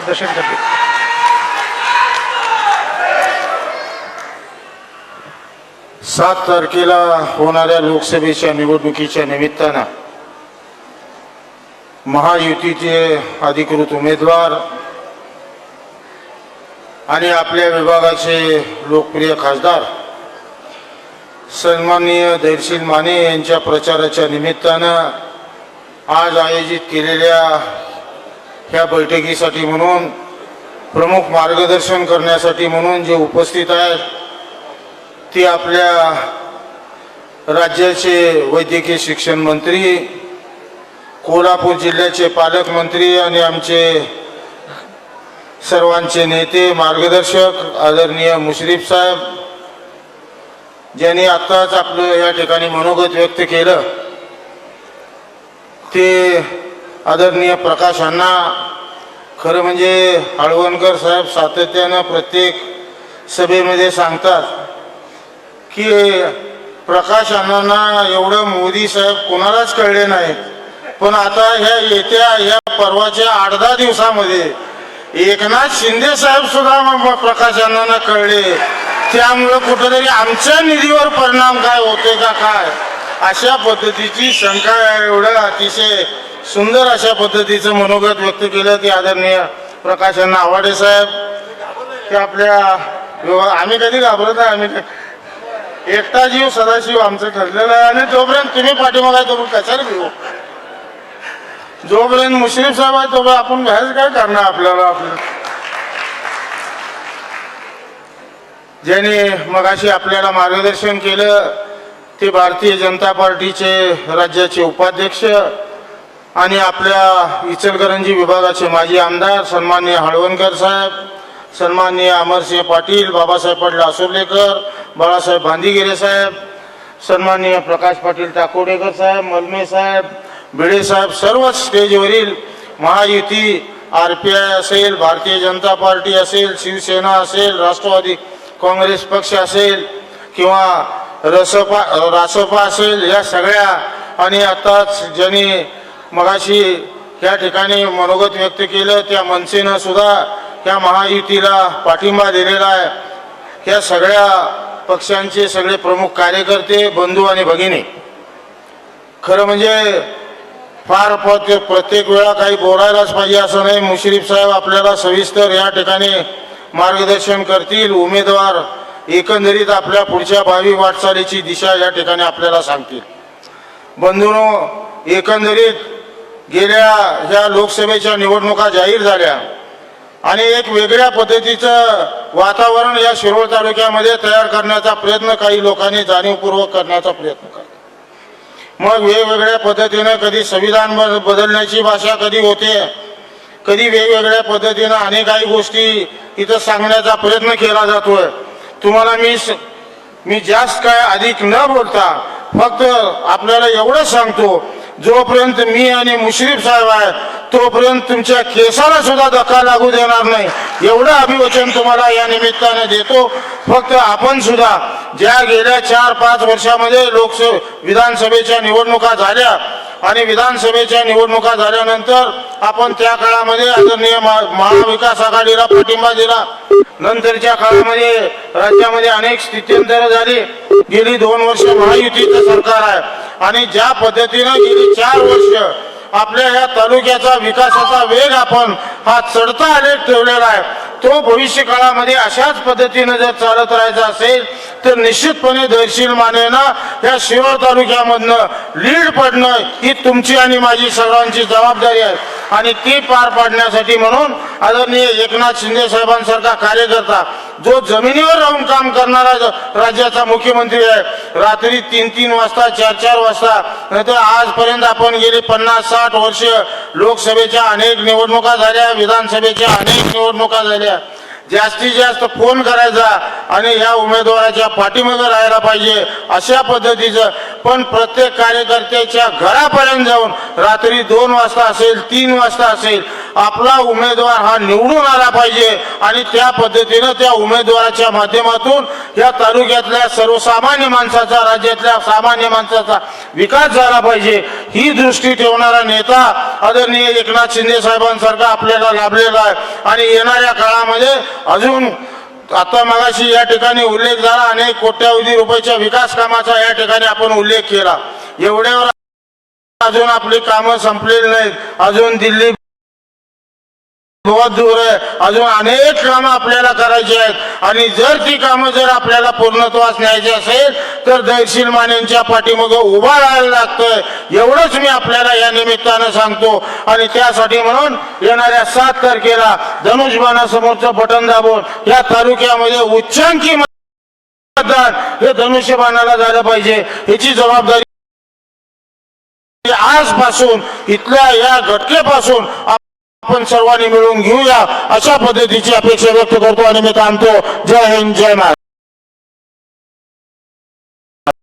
दर्शन करते सात तारखेला होणाऱ्या लोकसभेच्या निवडणुकीच्या निमित्तानं महायुतीचे अधिकृत उमेदवार आणि आपल्या विभागाचे लोकप्रिय खासदार सन्माननीय धैर्शील माने यांच्या प्रचाराच्या निमित्तानं आज आयोजित केलेल्या ह्या बैठकीसाठी म्हणून प्रमुख मार्गदर्शन करण्यासाठी म्हणून जे उपस्थित आहेत ते आपल्या राज्याचे वैद्यकीय शिक्षण मंत्री कोल्हापूर जिल्ह्याचे पालकमंत्री आणि आमचे सर्वांचे नेते मार्गदर्शक आदरणीय मुश्रीफ साहेब ज्यांनी आत्ताच आपलं या ठिकाणी मनोगत व्यक्त केलं ते आदरणीय प्रकाश अण्णा खरं म्हणजे हळवणकर साहेब सातत्यानं प्रत्येक सभेमध्ये सांगतात की प्रकाश अण्णांना एवढं मोदी साहेब कोणालाच कळले नाही पण आता ह्या येत्या ह्या परवाच्या आठ दहा दिवसामध्ये एकनाथ शिंदे साहेब सुद्धा प्रकाश अण्णांना कळले. त्यामुळं कुठंतरी आमच्या निधीवर परिणाम काय होतोय का काय? अशा पद्धतीची शंका एवढं अतिशय. सुंदर अशा पद्धतीचं मनोगत व्यक्त केलं ते आदरणीय प्रकाश अण्णा आवाडे साहेब. ते आपल्या व्यवहार आम्ही कधी घाबरत नाही आम्ही एकटा जीव सदाशिव आमचं ठरलेलं आहे. आणि जोपर्यंत तुम्ही पाठीमागा आहे तोपर्यंत कशाला भिवू? जोपर्यंत मुश्रीफ साहेब आहे तोपर्यंत आपण बाहेर काय करणार आपल्याला? आपलं ज्याने मगाशी आपल्याला मार्गदर्शन केलं ते भारतीय जनता पार्टीचे राज्याचे उपाध्यक्ष आणि आपल्या इचलकरंजी विभागाचे माजी आमदार सन्माननीय हळवणकर साहेब सन्माननीय अमरसिंह पाटील बाबासाहेब पाटील आसोलेकर बाळासाहेब भांदिगिरे साहेब सन्माननीय प्रकाश पाटील टाकोडेकर साहेब मलमे साहेब भिडे साहेब सर्व स्टेजवरील महायुती आर पी आय असेल भारतीय जनता पार्टी असेल शिवसेना असेल राष्ट्रवादी काँग्रेस पक्ष असेल किंवा रसपा रासपा असेल या सगळ्या आणि आताच ज्यांनी मगाशी या ठिकाणी मनोगत व्यक्त केलं त्या मनसेनं सुद्धा या महायुतीला पाठिंबा दिलेला आहे. या सगळ्या पक्षांचे सगळे प्रमुख कार्यकर्ते बंधू आणि भगिनी खरं म्हणजे फार प्रत्येक वेळा काही बोलायलाच पाहिजे असं नाही. मुश्रीफ साहेब आपल्याला सविस्तर या ठिकाणी मार्गदर्शन करतील. उमेदवार एकंदरीत आपल्या पुढच्या भावी वाटचालीची दिशा या ठिकाणी आपल्याला सांगतील. बंधूनो एकंदरीत गेल्या ह्या लोकसभेच्या निवडणुका जाहीर झाल्या. आणि एक वेगळ्या पद्धतीचं वातावरण या शिरोळ तालुक्यामध्ये तयार करण्याचा प्रयत्न काही लोकांनी जाणीवपूर्वक करण्याचा प्रयत्न केला. मग वेगवेगळ्या पद्धतीनं कधी संविधान बदलण्याची भाषा कधी होते कधी वेगवेगळ्या पद्धतीनं अनेक काही गोष्टी इथं सांगण्याचा प्रयत्न केला जातोय. तुम्हाला मी मी जास्त काय अधिक न बोलता फक्त आपल्याला एवढंच सांगतो जोपर्यंत मी आणि मुश्रीफ साहेब आहे तोपर्यंत तुमच्या केसाला सुद्धा धक्का लागू देणार नाही. एवढं अभिवचन तुम्हाला या निमित्ताने देतो. फक्त आपण सुद्धा ज्या गेल्या चार पाच वर्षामध्ये लोकसभा विधानसभेच्या निवडणुका झाल्या आणि विधानसभेच्या निवडणुका झाल्यानंतर आपण त्या काळामध्ये आदरणीय महाविकास आघाडीला पाठिंबा दिला. नंतरच्या काळामध्ये राज्यामध्ये अनेक स्थित्यंतर झाली. गेली दोन वर्ष महायुतीचं सरकार आहे. आणि ज्या पद्धतीनं गेली चार वर्ष आपल्या या तालुक्याचा विकासाचा वेग आपण हा चढता आलेख ठेवलेला आहे तो भविष्य काळामध्ये अशाच पद्धतीनं जर चालत राहायचा असेल तर निश्चितपणे दर्शील मानेनं या शिरोळ तालुक्यामधनं लीड पडणं ही तुमची आणि माझी सर्वांची जबाबदारी आहे. आणि ती पार पाडण्यासाठी म्हणून आदरणीय एकनाथ शिंदे साहेबांसारखा कार्यकर्ता जो जमिनीवर राहून काम करणारा राज्याचा मुख्यमंत्री आहे. रात्री तीन तीन वाजता चार चार वाजता नाहीतर आजपर्यंत आपण गेली पन्नास साठ वर्ष लोकसभेच्या अनेक निवडणुका झाल्या विधानसभेच्या अनेक निवडणुका झाल्या. जास्तीत जास्त फोन करायचा आणि या उमेदवाराच्या पाठीमागे राहायला पाहिजे. अशा पद्धतीचं. पण प्रत्येक कार्यकर्त्याच्या घरापर्यंत जाऊन रात्री दोन वाजता असेल तीन वाजता असेल आपला उमेदवार हा निवडून आला पाहिजे. आणि त्या पद्धतीनं त्या उमेदवाराच्या माध्यमातून या तालुक्यातल्या सर्वसामान्य माणसाचा राज्यातल्या सामान्य माणसाचा विकास झाला पाहिजे. ही दृष्टी ठेवणारा नेता आदरणीय एकनाथ शिंदे साहेबांसारखा आपल्याला लाभलेला आहे. आणि येणाऱ्या काळामध्ये अजून आता मगाशी या ठिकाणी उल्लेख झाला अनेक कोट्यावधी रुपयाच्या विकास कामाचा या ठिकाणी आपण उल्लेख केला. एवढ्यावर अजून आपली कामं संपलेली नाहीत. अजून दिल्ली बहुत दूर आहे. अजून अनेक कामं आपल्याला करायची आहेत. आणि जर ती कामं जर आपल्याला पूर्णत्वास न्यायची असेल तर दैशील मान्यांच्या पाठीमागं उभा राहायला लागतंय. एवढंच मी आपल्याला या निमित्तानं सांगतो. आणि त्यासाठी म्हणून येणाऱ्या सात तारखेला धनुष्यबाणासमोरचं बटन दाबून या तालुक्यामध्ये उच्चांकी मतदान हे धनुष्यबाणाला झालं पाहिजे. याची जबाबदारी आजपासून इथल्या या घटकेपासून आपण सर्वांनी मिळून घेऊया अशा पद्धतीची अपेक्षा व्यक्त करतो आणि मी थांबतो. जय हिंद जय महाराज